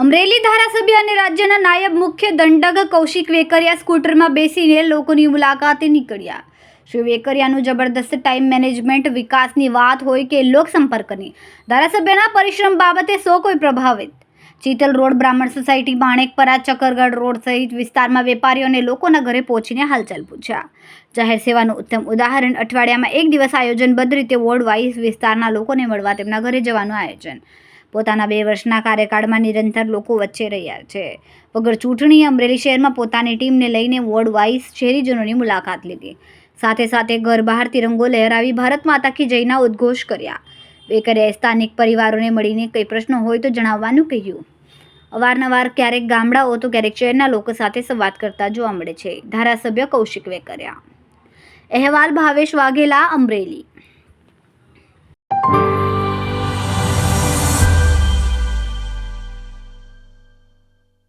અમરેલી ધારાસભ્ય અને રાજ્યના નાયબ મુખ્ય દંડક કૌશિક વેકરિયા સ્કૂટરમાં બેસીને લોકોની મુલાકાતે નીકળ્યા. શ્રી વેકરિયાનું જબરદસ્ત ટાઈમ મેનેજમેન્ટ, વિકાસની વાત હોય કે લોકસંપર્કની, ધારાસભ્યના પરિશ્રમ બાબતે સો કોઈ પ્રભાવિત. ચીતલ રોડ બ્રાહ્મણ સોસાયટી માણેકપરા ચકરગઢ રોડ સહિત વિસ્તારમાં વેપારીઓ અને લોકોના ઘરે પહોંચીને હાલચાલ પૂછ્યા. જાહેર સેવાનું ઉત્તમ ઉદાહરણ, અઠવાડિયામાં એક દિવસ આયોજનબદ્ધ રીતે વોર્ડ વાઇઝ વિસ્તારના લોકોને મળવા તેમના ઘરે જવાનું આયોજન. પોતાના બે વર્ષના કાર્યકાળમાં નિરંતર લોકો વચ્ચે રહ્યા છે. વગર ચૂંટણી અમરેલી શહેરમાં પોતાની ટીમને લઈને વોર્ડ વાઇઝ શહેરીજનોની મુલાકાત લીધી. સાથે સાથે ઘર બહાર તિરંગો લહેરાવી ભારત માતા કી જયના ઉદ્ઘોષ કર્યા. બેકરે સ્થાનિક પરિવારોને મળીને કંઈ પ્રશ્નો હોય તો જણાવવાનું કહ્યું. અવારનવાર ક્યારેક ગામડાઓ તો ક્યારેક શહેરના લોકો સાથે સંવાદ કરતા જોવા મળે છે. ધારાસભ્ય કૌશિક વેકર્યા. અહેવાલ ભાવેશ વાઘેલા, અમરેલી.